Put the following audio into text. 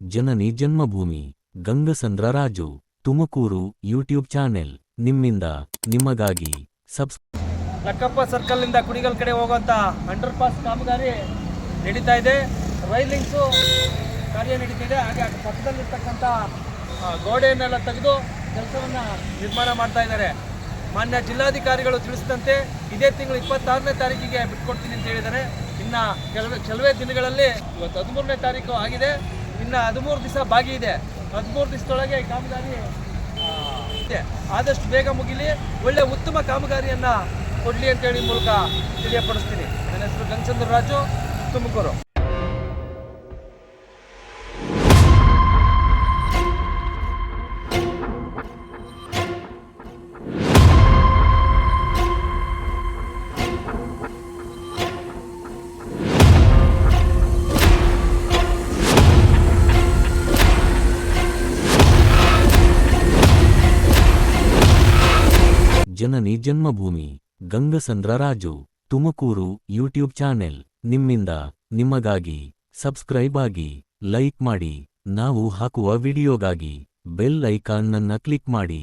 Janani Janmabhoomi Gangasandra Raju Tumakuru YouTube channel. ನಿಮ್ಮಿಂದ ನಿಮಗಾಗಿ subs Lakkappa ಸರ್ಕಲ್ನಿಂದ ಕುಡಿಗಲ್ ಕಡೆ ಹೋಗುವಂಥ ಅಂಡರ್ ಪಾಸ್ ಕಾಮಗಾರಿ ನಡೀತಾ ಇದೆ. ರೈಲಿಂಗ್ಸು ಕಾರ್ಯ ನಡೀತಿದೆ ಹಾಗೆ ಅದ್ರ ಪಕ್ಕದಲ್ಲಿರ್ತಕ್ಕಂಥ ಗೋಡೆಯನ್ನೆಲ್ಲ ತೆಗೆದು ಕೆಲಸವನ್ನು ನಿರ್ಮಾಣ ಮಾಡ್ತಾ ಇದ್ದಾರೆ. ಮಾನ್ಯ ಜಿಲ್ಲಾಧಿಕಾರಿಗಳು ತಿಳಿಸಿದಂತೆ ಇದೇ ತಿಂಗಳು ಇಪ್ಪತ್ತಾರನೇ ತಾರೀಕಿಗೆ ಬಿಟ್ಕೊಡ್ತೀನಿ ಅಂತ ಹೇಳಿದ್ದಾರೆ. ಇನ್ನು ಕೆಲವೇ ಕೆಲವೇ ದಿನಗಳಲ್ಲಿ ಇವತ್ತು ಹದಿಮೂರನೇ ತಾರೀಕು ಆಗಿದೆ. ಇನ್ನು ಹದಿಮೂರು ದಿವಸ ಬಾಗಿ ಇದೆ. ಹದಿಮೂರು ದಿವಸದೊಳಗೆ ಕಾಮಗಾರಿ ಇದೆ. ಆದಷ್ಟು ಬೇಗ ಮುಗಿಲಿ. ಒಳ್ಳೆ ಉತ್ತಮ ಕಾಮಗಾರಿಯನ್ನು ಕೊಡಲಿ ಅಂತೇಳಿ ಮೂಲಕ ತಿಳಿಯಪಡಿಸ್ತೀನಿ. ನನ್ನ ಹೆಸರು Gangachandra Raju, Tumakuru. Janani Janmabhoomi Gangasandra Raju, Tumakuru YouTube channel. ನಿಮ್ಮಿಂದ ನಿಮಗಾಗಿ ಸಬ್ಸ್ಕ್ರೈಬ್ ಆಗಿ ಲೈಕ್ ಮಾಡಿ, ನಾವು ಹಾಕುವ ವಿಡಿಯೋಗಾಗಿ ಬೆಲ್ ಐಕಾನ್ನನ್ನ ಕ್ಲಿಕ್ ಮಾಡಿ.